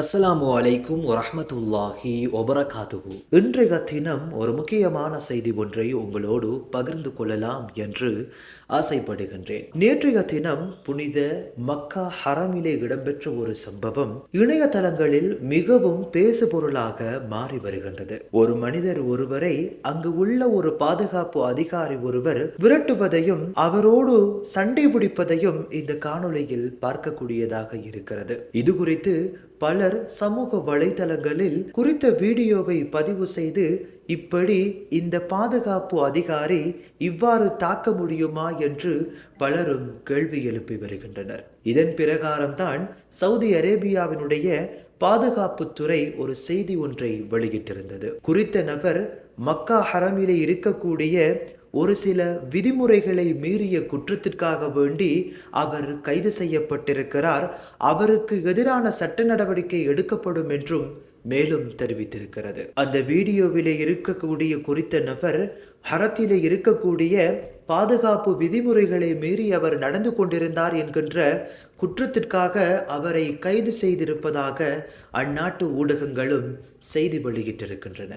அஸ்ஸலாமு அலைக்கும் வரஹ்மத்துல்லாஹி ஒபரகாத்துகு இன்றைய தினம் ஒரு முக்கியமான செய்தி ஒன்றை உங்களோடு பகிர்ந்து கொள்ளலாம் என்று ஆசைப்படுகின்றேன். நேற்றைய தினம் புனித மக்கா ஹரமிலே இடம்பெற்ற ஒரு சம்பவம் இணையதளங்களில் மிகவும் பேசுபொருளாக மாறி வருகின்றது. ஒரு மனிதர் ஒருவரை அங்கு உள்ள ஒரு பாதுகாப்பு அதிகாரி ஒருவர் விரட்டுவதையும் அவரோடு சண்டை பிடிப்பதையும் இந்த காணொளியில் பார்க்கக்கூடியதாக இருக்கிறது. இது குறித்து பலர் சமூக வலைதளங்களில் குறித்த வீடியோவை பதிவு செய்து இப்படி இந்த பாதுகாப்பு அதிகாரி இவ்வாறு தாக்க முடியுமா என்று பலரும் கேள்வி எழுப்பி வருகின்றனர். இதன் பிரகாரம்தான் சவுதி அரேபியாவினுடைய பாதுகாப்புத்துறை ஒரு செய்தி ஒன்றை வெளியிட்டிருந்தது. குறித்த நபர் மக்கா ஹரமிலே இருக்கக்கூடிய ஒரு சில விதிமுறைகளை மீறிய குற்றத்திற்காக வேண்டி அவர் கைது செய்யப்பட்டிருக்கிறார். அவருக்கு எதிரான சட்ட நடவடிக்கை எடுக்கப்படும் என்றும் மேலும் தெரிவித்திருக்கிறது. அந்த வீடியோவிலே இருக்கக்கூடிய குறித்த நபர் ஹரத்திலே இருக்கக்கூடிய பாதுகாப்பு விதிமுறைகளை மீறி அவர் நடந்து கொண்டிருந்தார் என்கின்ற குற்றத்திற்காக அவரை கைது செய்திருப்பதாக அந்நாட்டு ஊடகங்களும் செய்தி வெளியிட்டிருக்கின்றன.